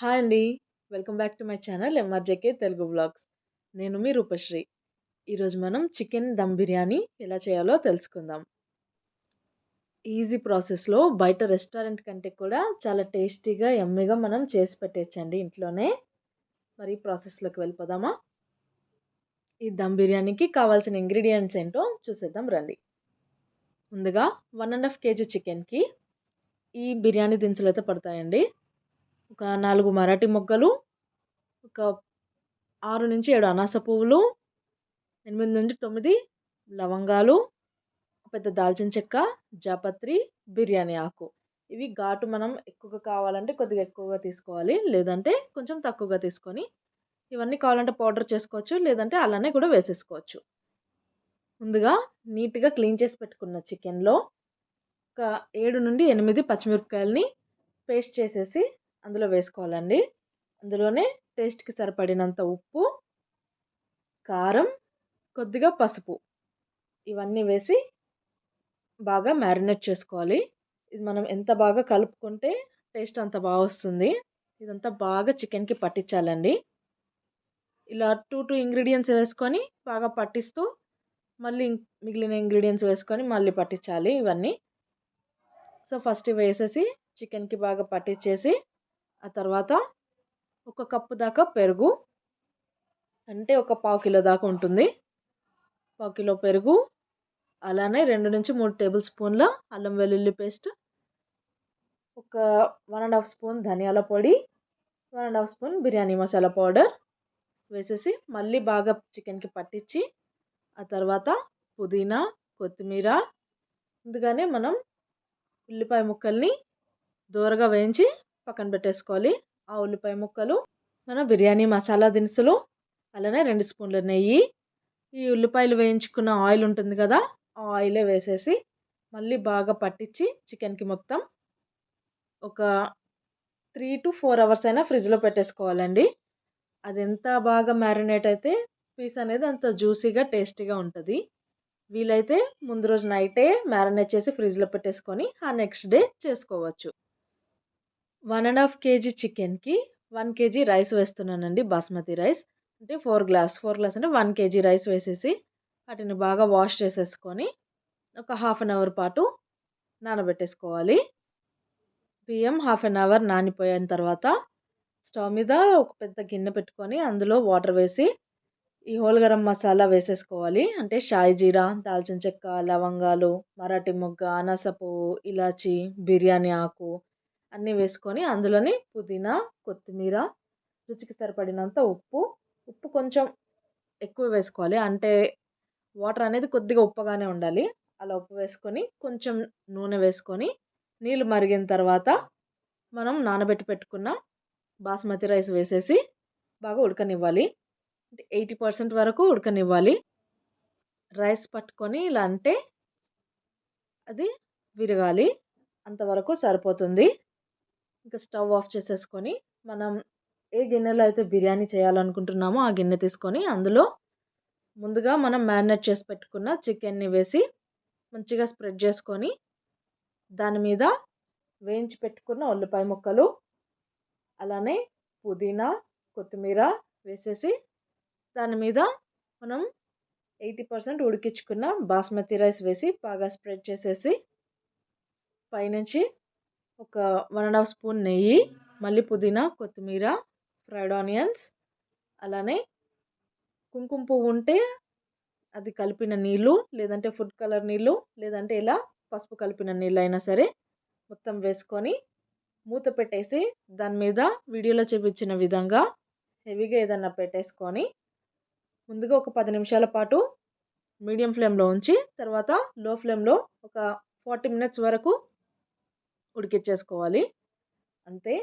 Hi అండి. Welcome back to my channel MRJK Telugu blogs నేను మీ రూపశ్రీ. ఈరోజు మనం చికెన్ దమ్ బిర్యానీ ఎలా చేయాలో తెలుసుకుందాం. ఈజీ ప్రాసెస్లో బయట రెస్టారెంట్ కంటే కూడా చాలా టేస్టీగా ఎమ్మెగా మనం చేసి పెట్టేయచ్చండి ఇంట్లోనే. మరి ప్రాసెస్లోకి వెళ్ళిపోదామా? ఈ దమ్ బిర్యానీకి కావాల్సిన ఇంగ్రీడియంట్స్ ఏంటో చూసేద్దాం రండి. ముందుగా వన్ అండ్ హాఫ్ కేజీ చికెన్కి ఈ బిర్యానీ దినుసులు అయితే పడతాయండి. ఒక నాలుగు మరాఠీ మొగ్గలు ఒక ఆరు నుంచి ఏడు అనాస పువ్వులు ఎనిమిది నుంచి తొమ్మిది లవంగాలు పెద్ద దాల్చిన చెక్క జాపత్రి బిర్యానీ ఆకు. ఇవి ఘాటు మనం ఎక్కువగా కావాలంటే కొద్దిగా ఎక్కువగా తీసుకోవాలి. లేదంటే కొంచెం తక్కువగా తీసుకొని ఇవన్నీ కావాలంటే పౌడర్ చేసుకోవచ్చు. లేదంటే అలానే కూడా వేసేసుకోవచ్చు. ముందుగా నీట్గా క్లీన్ చేసి పెట్టుకున్న చికెన్లో ఒక ఏడు నుండి ఎనిమిది పచ్చిమిరపకాయలని పేస్ట్ చేసేసి అందులో వేసుకోవాలండి. అందులోనే టేస్ట్కి సరిపడినంత ఉప్పు కారం కొద్దిగా పసుపు ఇవన్నీ వేసి బాగా మ్యారినేట్ చేసుకోవాలి. ఇది మనం ఎంత బాగా కలుపుకుంటే టేస్ట్ అంత బాగా వస్తుంది. ఇదంతా బాగా చికెన్కి పట్టించాలండి. ఇలా టూ టూ ఇంగ్రీడియంట్స్ వేసుకొని బాగా పట్టిస్తూ మళ్ళీ మిగిలిన ఇంగ్రీడియంట్స్ వేసుకొని మళ్ళీ పట్టించాలి ఇవన్నీ. సో ఫస్ట్ వేసేసి చికెన్కి బాగా పట్టించేసి ఆ తర్వాత ఒక కప్పు దాకా పెరుగు. అంటే ఒక పావు కిలో దాకా ఉంటుంది. పావు కిలో పెరుగు అలానే రెండు నుంచి మూడు టేబుల్ స్పూన్ల అల్లం వెల్లుల్లి పేస్ట్ ఒక వన్ అండ్ హాఫ్ స్పూన్ ధనియాల పొడి one and half spoon biryani masala powder వేసేసి మళ్ళీ బాగా చికెన్కి పట్టించి ఆ తర్వాత పుదీనా కొత్తిమీర ముందుగానే మనం ఉల్లిపాయ ముక్కల్ని దూరగా వేయించి పక్కన పెట్టేసుకోవాలి. ఆ ఉల్లిపాయ ముక్కలు మన బిర్యానీ మసాలా దినుసులు అలానే రెండు స్పూన్ల నెయ్యి. ఈ ఉల్లిపాయలు వేయించుకున్న ఆయిల్ ఉంటుంది కదా ఆ ఆయిలే వేసేసి మళ్ళీ బాగా పట్టించి చికెన్కి మొత్తం ఒక త్రీ టు ఫోర్ అవర్స్ అయినా ఫ్రిడ్జ్లో పెట్టేసుకోవాలండి. అది ఎంత బాగా మ్యారినేట్ అయితే పీస్ అనేది అంత జ్యూసీగా టేస్టీగా ఉంటుంది. వీలైతే ముందు రోజు నైటే మ్యారినేట్ చేసి ఫ్రిడ్జ్లో పెట్టేసుకొని ఆ నెక్స్ట్ డే చేసుకోవచ్చు. వన్ అండ్ హాఫ్ కేజీ చికెన్కి వన్ కేజీ రైస్ వేస్తున్నానండి బాస్మతి రైస్. అంటే ఫోర్ గ్లాస్ ఫోర్ గ్లాస్ అంటే వన్ కేజీ రైస్ వేసేసి వాటిని బాగా వాష్ చేసేసుకొని ఒక హాఫ్ అన్ అవర్ పాటు నానబెట్టేసుకోవాలి. బియ్యం హాఫ్ అన్ అవర్ నానిపోయిన తర్వాత స్టవ్ మీద ఒక పెద్ద గిన్నె పెట్టుకొని అందులో వాటర్ వేసి ఈ హోల్ గరం మసాలా వేసేసుకోవాలి. అంటే షాయి జీరా దాల్చిన చెక్క లవంగాలు మరాఠీ మొగ్గ అనసపు ఇలాచి బిర్యానీ ఆకు అన్నీ వేసుకొని అందులోని పుదీనా కొత్తిమీర రుచికి సరిపడినంత ఉప్పు. ఉప్పు కొంచెం ఎక్కువ వేసుకోవాలి. అంటే వాటర్ అనేది కొద్దిగా ఉప్పగానే ఉండాలి. అలా ఉప్పు వేసుకొని కొంచెం నూనె వేసుకొని నీళ్ళు మరిగిన తర్వాత మనం నానబెట్టి పెట్టుకున్న బాస్మతి రైస్ వేసేసి బాగా ఉడకనివ్వాలి. అంటే ఎయిటీ పర్సెంట్ వరకు ఉడకనివ్వాలి. రైస్ పట్టుకొని ఇలా అంటే అది విరగాలి. అంతవరకు సరిపోతుంది. ఇంకా స్టవ్ ఆఫ్ చేసేసుకొని మనం ఏ గిన్నెలో అయితే బిర్యానీ చేయాలనుకుంటున్నామో ఆ గిన్నె తీసుకొని అందులో ముందుగా మనం మ్యారినేట్ చేసి పెట్టుకున్న చికెన్ని వేసి మంచిగా స్ప్రెడ్ చేసుకొని దాని మీద వేయించి పెట్టుకున్న ఉల్లిపాయ ముక్కలు అలానే పుదీనా కొత్తిమీర వేసేసి దాని మీద మనం ఎయిటీ పర్సెంట్ ఉడికించుకున్న బాస్మతి రైస్ వేసి బాగా స్ప్రెడ్ చేసేసి పైనుంచి ఒక వన్ అండ్ హాఫ్ స్పూన్ నెయ్యి మళ్ళీ పుదీనా కొత్తిమీర ఫ్రైడ్ ఆనియన్స్ అలానే కుంకుమ పువ్వు ఉంటే అది కలిపిన నీళ్ళు లేదంటే ఫుడ్ కలర్ నీళ్ళు లేదంటే ఇలా పసుపు కలిపిన నీళ్ళు అయినా సరే మొత్తం వేసుకొని మూత పెట్టేసి దాని మీద వీడియోలో చూపించిన విధంగా హెవీగా ఏదన్నా పెట్టేసుకొని ముందుగా ఒక పది నిమిషాల పాటు మీడియం ఫ్లేమ్లో ఉంచి తర్వాత లో ఫ్లేమ్లో ఒక ఫార్టీ మినిట్స్ వరకు ఉడికిచ్చేసుకోవాలి. అంతే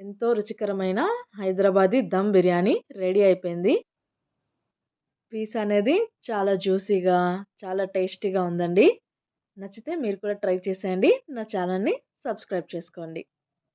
ఎంతో రుచికరమైన హైదరాబాదీ దమ్ బిర్యానీ రెడీ అయిపోయింది. పీస్ అనేది చాలా జ్యూసీగా చాలా టేస్టీగా ఉందండి. నచ్చితే మీరు కూడా ట్రై చేసేయండి. నా ఛానల్ని సబ్స్క్రైబ్ చేసుకోండి.